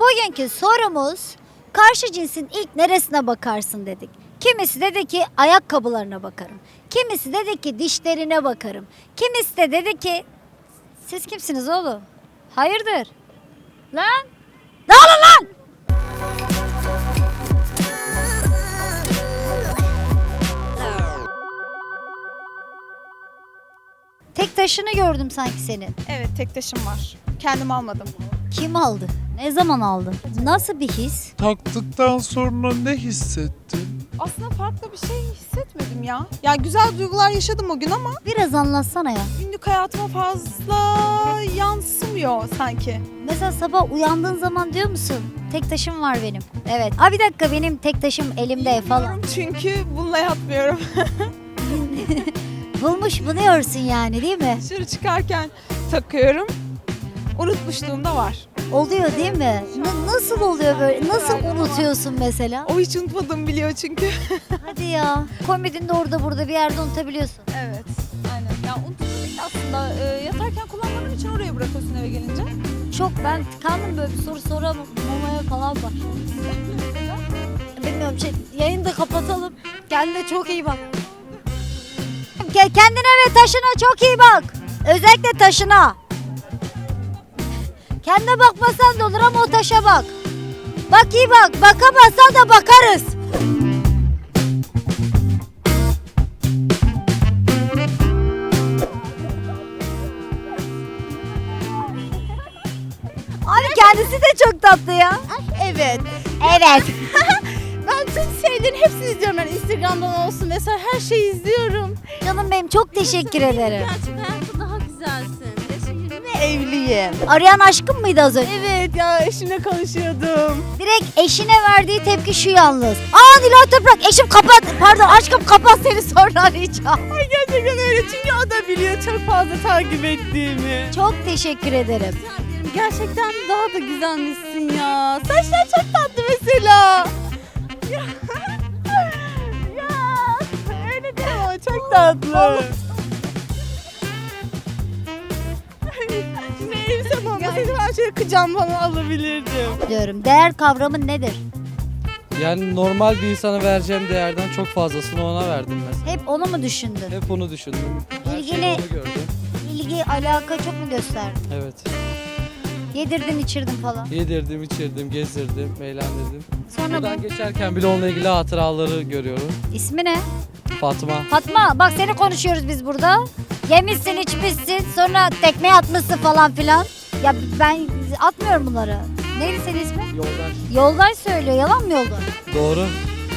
Bugünkü sorumuz karşı cinsin ilk neresine bakarsın dedik. Kimisi dedi ki ayakkabılarına bakarım. Kimisi dedi ki dişlerine bakarım. Kimisi de dedi ki siz kimsiniz oğlum? Hayırdır? Lan? Ne olun lan? Tek taşını gördüm sanki senin. Evet tek taşım var. Kendim almadım. Kim aldı? Ne zaman aldın? Nasıl bir his? Taktıktan sonra ne hissettin? Aslında farklı bir şey hissetmedim ya. Ya güzel duygular yaşadım o gün ama Biraz anlatsana ya. günlük hayatıma fazla yansımıyor sanki. Mesela sabah uyandığın zaman diyor musun? Tek taşım var benim. Evet. Aa bir dakika benim tek taşım elimde falan. Çünkü bununla yatmıyorum. Bulmuş buluyorsun yani değil mi? Dışarı çıkarken takıyorum. Unutmuşluğum da var. Oluyor değil mi? N- nasıl oluyor böyle? Nasıl unutuyorsun mesela? O hiç unutmadığımı biliyor çünkü. Hadi ya. Komedinde orada burada bir yerde unutabiliyorsun. Evet. Aynen. Ya değil aslında. Ee, yatarken kullanmadığım için oraya bırakıyorsun eve gelince. Çok ben tıkandım böyle bir soru soramamaya falan bak. Bilmiyorum şey, yayını da kapatalım. Kendine çok iyi bak. Ke- Kendine ve taşına çok iyi bak. Özellikle taşına. Kendine bakmasan da olur ama o taşa bak. Bak iyi bak. Bakamazsan da bakarız. Abi kendisi de çok tatlı ya. Evet. Evet. Ben tüm serilerin hepsini izliyorum. Yani Instagram'dan olsun mesela her şeyi izliyorum. Canım benim çok teşekkür ederim. Gerçek evliyim. Arayan aşkım mıydı az önce? Evet ya eşimle konuşuyordum. Direkt eşine verdiği tepki şu yalnız. Aa Nilay Toprak eşim kapat. Pardon aşkım kapat seni sonra arayacağım. Ay gerçekten öyle çünkü o da biliyor çok fazla takip ettiğimi. Çok teşekkür ederim. Gerçekten daha da güzelmişsin ya. Saçlar çok tatlı mesela. Ya, ya öyle deme çok tatlı. Kıcam falan alabilirdim. Diyorum. Değer kavramı nedir? Yani normal bir insana vereceğim değerden çok fazlasını ona verdim mesela. Hep onu mu düşündün? Hep onu düşündüm. Her İlgili- şeyi onu gördüm. İlgi, alaka çok mu gösterdin? Evet. Yedirdin, içirdin falan. Yedirdim, içirdim, gezdirdim, eğlendirdim. Sonra Buradan geçerken bile onunla ilgili hatıraları görüyorum. ismi ne? Fatma. Fatma bak seni konuşuyoruz biz burada. Yemişsin, içmişsin, sonra tekmeye atmışsın falan filan. Ya ben atmıyorum bunları. Neydi senin ismin? Yoldaş. Yoldaş söylüyor. Yalan mı yoldaş? Doğru.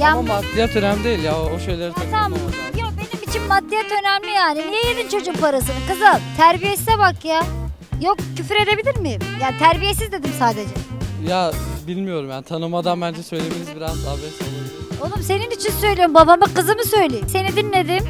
Ya Ama maddiyat önemli değil ya. O şeyleri Ha, tamam. takılmamak lazım. Yok benim için maddiyat önemli yani. Niye yedin çocuğun parasını kızım? Terbiyesize bak ya. Yok küfür edebilir miyim? Ya terbiyesiz dedim sadece. Ya bilmiyorum yani tanımadan bence söylemeniz biraz abes olur. Oğlum senin için söylüyorum babama kızımı söyleyeyim. Seni dinledim.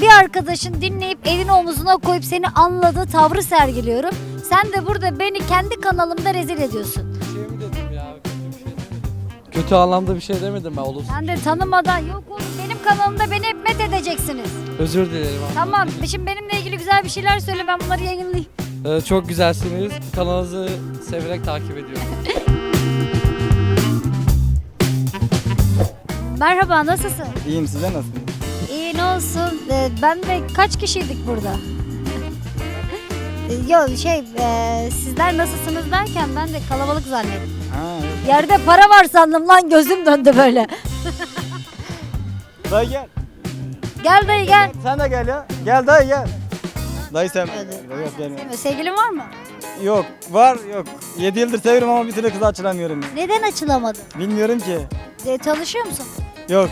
Bir arkadaşın dinleyip elini omuzuna koyup seni anladığı tavrı sergiliyorum. Sen de burada beni kendi kanalımda rezil ediyorsun. Bir şey mi dedim ya? Kötü bir şey demedim. Kötü anlamda bir şey demedim ben olumsuz. Sen de tanımadan yok oğlum benim kanalımda beni hep met edeceksiniz. Özür dilerim. abla. Tamam şimdi benimle ilgili güzel bir şeyler söyle ben bunları yayınlayayım. Ee, çok güzelsiniz. Kanalınızı severek takip ediyorum. Merhaba nasılsın? İyiyim size nasılsınız? Olsun. Ee, ben de kaç kişiydik burada? Yok şey e, sizler nasılsınız derken ben de kalabalık zannettim. Ha, evet. Yerde para var sandım lan gözüm döndü böyle. Dayı gel. Gel dayı gel. Sen de gel ya. Gel dayı gel. Dayı sen. Yok gelme. Sevgilin var mı? Yok var yok. 7 yıldır seviyorum ama bir türlü kız açılamıyorum. Neden açılamadın? Bilmiyorum ki. E, tanışıyor musun? Yok.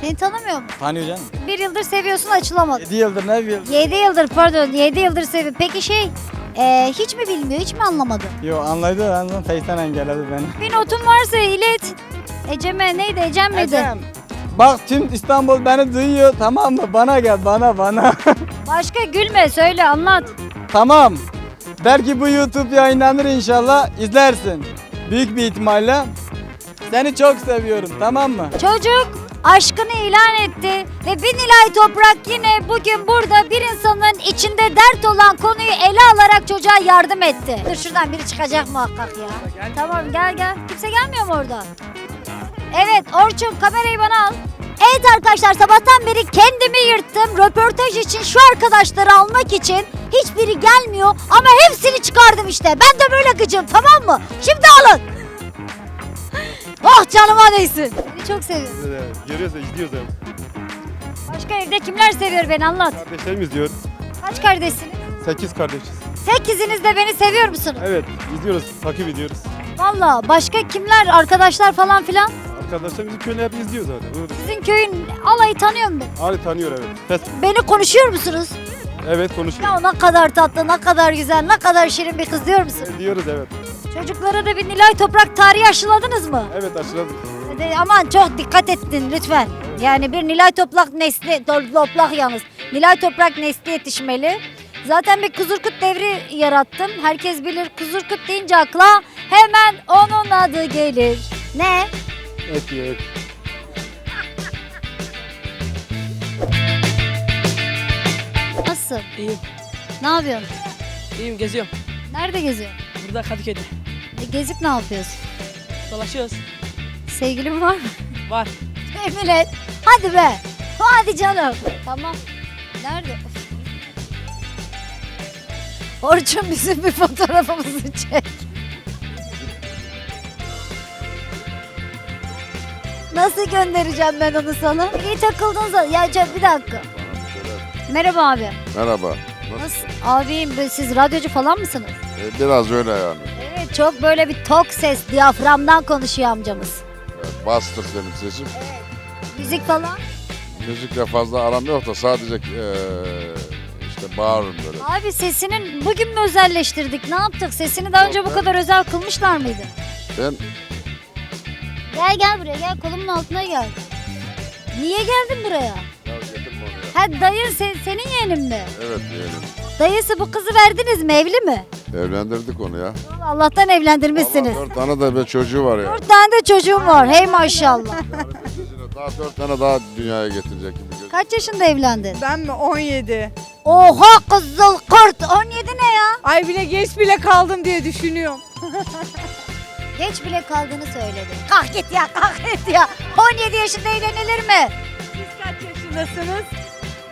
Seni tanımıyor mu? Tanıyor canım. Bir yıldır seviyorsun açılamadın. 7 yıldır ne bir 7 yıldır pardon 7 yıldır seviyor. Peki şey e, hiç mi bilmiyor hiç mi anlamadı? Yok anlaydı anladım. Face'ten engelledi beni. Bir notun varsa ilet. Ecem'e neydi Ecem miydi? Ecem, Bak tüm İstanbul beni duyuyor tamam mı? Bana gel bana bana. Başka gülme söyle anlat. tamam. Belki bu YouTube yayınlanır inşallah. izlersin. Büyük bir ihtimalle. Seni çok seviyorum tamam mı? Çocuk aşkını ilan etti ve bir Toprak yine bugün burada bir insanın içinde dert olan konuyu ele alarak çocuğa yardım etti. Dur şuradan biri çıkacak muhakkak ya. Tamam gel gel. Kimse gelmiyor mu oradan? Evet Orçun kamerayı bana al. Evet arkadaşlar sabahtan beri kendimi yırttım. Röportaj için şu arkadaşları almak için hiçbiri gelmiyor ama hepsini çıkardım işte. Ben de böyle gıcım tamam mı? Şimdi alın. Oh canıma değsin. Seni çok seviyorum. Görüyoruz, izliyoruz abi. Başka evde kimler seviyor beni anlat. Kardeşlerimiz diyor. Kaç kardeşsiniz? 8 kardeşiz. Sekiziniz de beni seviyor musunuz? Evet, izliyoruz, takip ediyoruz. Valla başka kimler arkadaşlar falan filan? Arkadaşlarımızın köyünü hep izliyoruz zaten. Sizin köyün alayı tanıyor mu beni? Ali tanıyor evet. Fes Beni konuşuyor musunuz? evet konuşuyor. Ya ne kadar tatlı, ne kadar güzel, ne kadar şirin bir kız diyor musun? Diyoruz evet. Çocuklara da bir Nilay Toprak tarihi aşıladınız mı? Evet aşıladık. De- Aman çok dikkat ettin lütfen. Yani bir Nilay Toprak nesli, to- Toprak yalnız. Nilay Toprak nesli yetişmeli. Zaten bir Kuzurkut devri yarattım. Herkes bilir Kuzurkut deyince akla hemen onun adı gelir. Ne? Evet diyor evet. Nasıl? İyiyim. Ne yapıyorsun? İyiyim geziyorum. Nerede geziyorsun? Burada Kadıköy'de. E, gezip ne yapıyorsun? Dolaşıyoruz. Sevgilin var mı? Var. Emin et. Hadi be. Hadi canım. Tamam. Nerede? Of. Orçun bizim bir fotoğrafımızı çek. Nasıl göndereceğim ben onu sana? İyi takıldın zaten. Ya Cem, bir dakika. Merhaba abi. Merhaba. Nasıl? Abim siz radyocu falan mısınız? Ee, Biraz öyle yani. Evet çok böyle bir tok ses diyaframdan konuşuyor amcamız. Evet, Bastır benim sesim. Müzik falan. Müzikle fazla aram yok da sadece eee, işte bağırırım böyle. Abi sesinin bugün mü özelleştirdik? Ne yaptık? Sesini daha önce bu ben- kadar özel kılmışlar mıydı? Ben Gel gel buraya gel kolumun altına gel. Niye geldin buraya? ya getirme onu ya. Ha dayın se- senin yeğenin mi? Evet diyelim. Dayısı bu kızı verdiniz mi? Evli mi? Evlendirdik onu ya. Allah'tan evlendirmişsiniz. Allah dört tane de bir çocuğu var ya. Dört tane de çocuğum var. Hey maşallah. Daha dört tane daha dünyaya getirecek gibi gözüküyor. Kaç yaşında evlendin? Ben mi 17? Oha kızıl kurt. 17 ne ya? Ay bile geç bile kaldım diye düşünüyorum. Geç bile kaldığını söyledi. Kalk git ya kalk git ya. 17 yaşında evlenilir mi? Siz kaç yaşındasınız?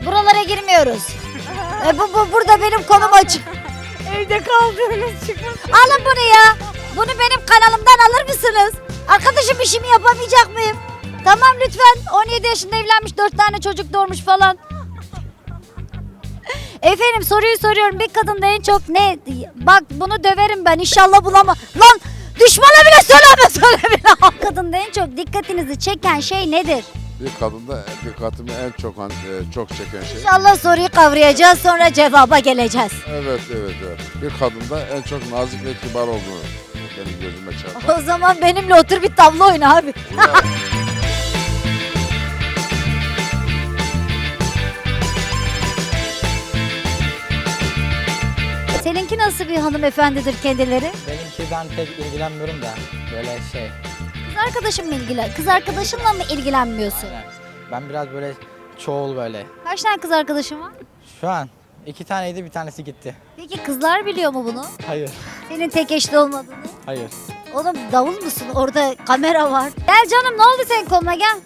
Buralara girmiyoruz. e, bu, bu burada benim konum açık. Evde kaldığınız çıkın. Alın bunu ya. Bunu benim kanalımdan alır mısınız? Arkadaşım işimi yapamayacak mıyım? Tamam lütfen. 17 yaşında evlenmiş, 4 tane çocuk doğurmuş falan. Efendim soruyu soruyorum. Bir kadında en çok ne? Bak bunu döverim ben inşallah bulamam. Lan düşmana bile söyleme söyleme. Kadında en çok dikkatinizi çeken şey nedir? Bir kadında dikkatimi en çok an- e, çok çeken şey. İnşallah soruyu kavrayacağız sonra cevaba geleceğiz. Evet evet evet. Bir kadında en çok nazik ve kibar olduğunu benim gözüme çarpar. O zaman benimle otur bir tablo oyna abi. Seninki nasıl bir hanımefendidir kendileri? Benimki ben pek ilgilenmiyorum da böyle şey. Kız arkadaşın mı ilgilen? Kız arkadaşınla mı ilgilenmiyorsun? Ben biraz böyle çoğul böyle. Kaç tane kız arkadaşın var? Şu an iki taneydi bir tanesi gitti. Peki kızlar biliyor mu bunu? Hayır. Senin tek eşli olmadığını. Hayır. Oğlum davul musun? Orada kamera var. Gel canım ne oldu senin koluna gel.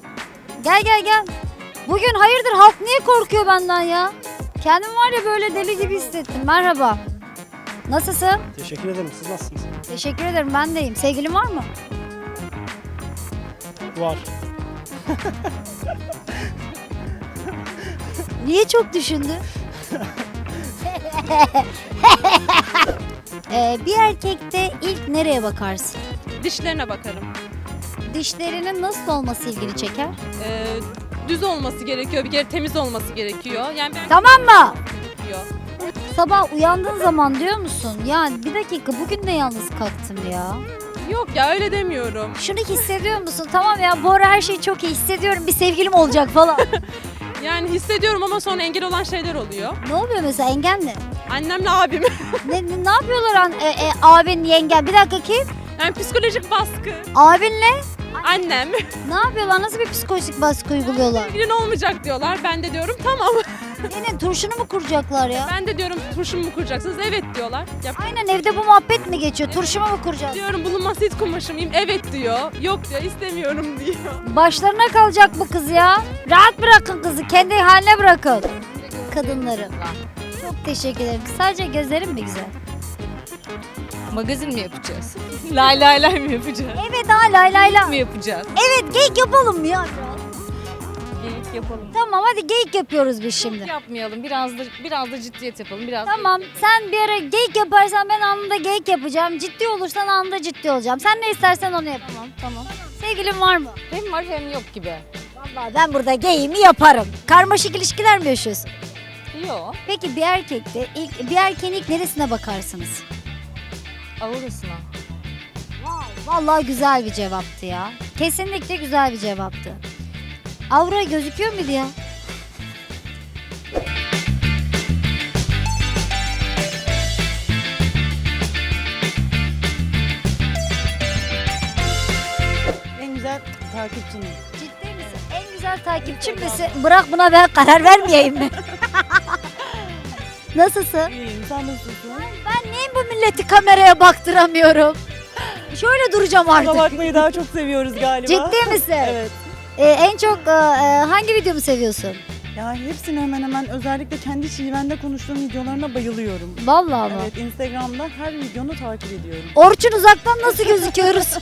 Gel gel gel. Bugün hayırdır halk niye korkuyor benden ya? Kendim var ya böyle deli gibi hissettim. Merhaba. Nasılsın? Teşekkür ederim. Siz nasılsınız? Teşekkür ederim ben deyim. Sevgilin var mı? Var. Niye çok düşündün? ee, bir erkekte ilk nereye bakarsın? Dişlerine bakarım. Dişlerinin nasıl olması ilgini çeker? Ee, düz olması gerekiyor. Bir kere temiz olması gerekiyor. Yani ben Tamam mı? gerekiyor. Sabah uyandığın zaman diyor musun? Ya bir dakika bugün de yalnız kalktım ya. Yok ya öyle demiyorum. Şunu hissediyor musun? Tamam ya bu ara her şeyi çok iyi hissediyorum. Bir sevgilim olacak falan. Yani hissediyorum ama sonra engel olan şeyler oluyor. ne oluyor mesela engel ne? Annemle abim. Ne, ne, ne yapıyorlar an, e, e, abin yengen? Bir dakika kim? Yani psikolojik baskı. Abinle Annem. ne yapıyorlar? Nasıl bir psikolojik baskı uyguluyorlar? Sevgilin olmayacak diyorlar. Ben de diyorum tamam. Senin turşunu mu kuracaklar ya? Ben de diyorum turşumu mu kuracaksınız? Evet diyorlar. Yap Aynen evde bu muhabbet mi geçiyor? Turşumu mu kuracağız? diyorum bulunması hiç kumaşım mıyım? Evet diyor. Yok diyor istemiyorum diyor. Başlarına kalacak bu kız ya. Rahat bırakın kızı. Kendi haline bırakın. Kadınları. Çok teşekkür ederim. Sadece gözlerim mi güzel? Magazin mi yapacağız? lay lay lay mı yapacağız? Evet ha lay lay mi lay. yapacağız? Evet geyik yapalım mı ya? Geyik yapalım. Tamam hadi geyik yapıyoruz biz şimdi. Yapmayalım. Biraz da biraz da ciddiyet yapalım. Biraz Tamam sen bir ara geyik yaparsan ben anında geyik yapacağım. Ciddi olursan anında ciddi olacağım. Sen ne istersen onu yap. Tamam tamam. Sevgilin var mı? Hem var hem yok gibi. Vallahi ben burada geyiğimi yaparım. Karmaşık ilişkiler mi yaşıyorsun? Yok. Peki bir erkekte ilk bir erkeğin ilk neresine bakarsınız? Aurasına. Vallahi güzel bir cevaptı ya. Kesinlikle güzel bir cevaptı. Aura gözüküyor muydu ya? En güzel takipçinin. Ciddi misin? En güzel takipçim misin? Bırak buna ben karar vermeyeyim mi? Nasılsın? İyiyim sen nasılsın? Ben niye bu milleti kameraya baktıramıyorum? Şöyle duracağım Kusura artık. bakmayı daha çok seviyoruz galiba. Ciddi misin? Evet. Ee, en çok e, e, hangi videomu seviyorsun? Ya hepsini hemen hemen özellikle kendi şivende konuştuğum videolarına bayılıyorum. Vallahi mı? Evet Instagram'da her videonu takip ediyorum. Orçun uzaktan nasıl gözüküyoruz?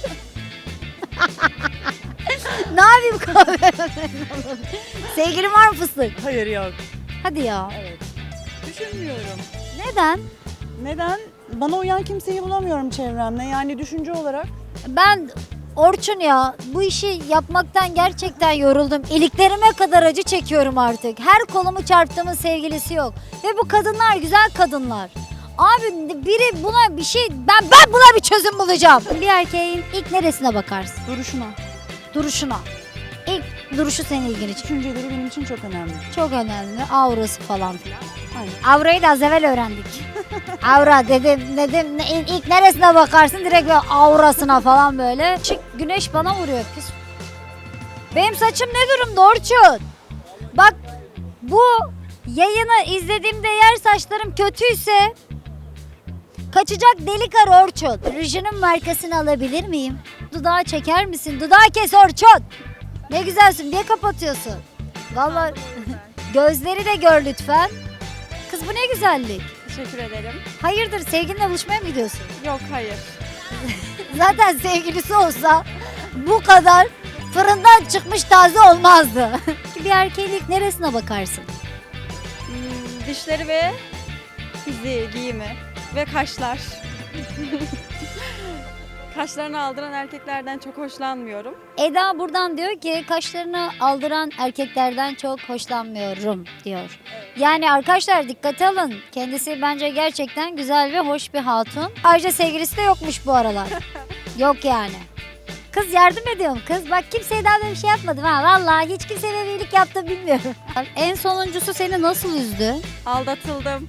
ne yapayım kahve? Sevgilin var mı fıstık? Hayır yok. Hadi ya. Evet. Düşünmüyorum. Neden? Neden? Bana uyan kimseyi bulamıyorum çevremde. Yani düşünce olarak. Ben Orçun ya bu işi yapmaktan gerçekten yoruldum. İliklerime kadar acı çekiyorum artık. Her kolumu çarptığımın sevgilisi yok. Ve bu kadınlar güzel kadınlar. Abi biri buna bir şey ben ben buna bir çözüm bulacağım. Bir erkeğin ilk neresine bakarsın? Duruşuna. Duruşuna. İlk duruşu senin ilgini çekiyor. Düşünceleri benim için çok önemli. Çok önemli. Aurası falan filan. Aynen. Aurayı da az evvel öğrendik. Aura dedim dedim ne- ilk neresine bakarsın direkt böyle aurasına falan böyle. Çık güneş bana vuruyor pis. Benim saçım ne durumda Orçun? Bak bu yayını izlediğimde yer saçlarım kötüyse kaçacak delik ar Orçun. Rujunun markasını alabilir miyim? Dudağı çeker misin? Dudağı kes Orçun. Ne güzelsin. Niye kapatıyorsun? Vallahi gözleri de gör lütfen. Kız bu ne güzellik. Teşekkür ederim. Hayırdır sevgilinle buluşmaya mı gidiyorsun? Yok hayır. Zaten sevgilisi olsa bu kadar fırından çıkmış taze olmazdı. bir erkeğin ilk neresine bakarsın? Hmm, dişleri ve fiziği, giyimi ve kaşlar. Kaşlarını aldıran erkeklerden çok hoşlanmıyorum. Eda buradan diyor ki kaşlarını aldıran erkeklerden çok hoşlanmıyorum diyor. Yani arkadaşlar dikkate alın. Kendisi bence gerçekten güzel ve hoş bir hatun. Ayrıca sevgilisi de yokmuş bu aralar. Yok yani. Kız yardım ediyorum kız. Bak kimseye daha böyle bir şey yapmadım ha. Vallahi hiç kimseye bir iyilik yaptım bilmiyorum. en sonuncusu seni nasıl üzdü? Aldatıldım.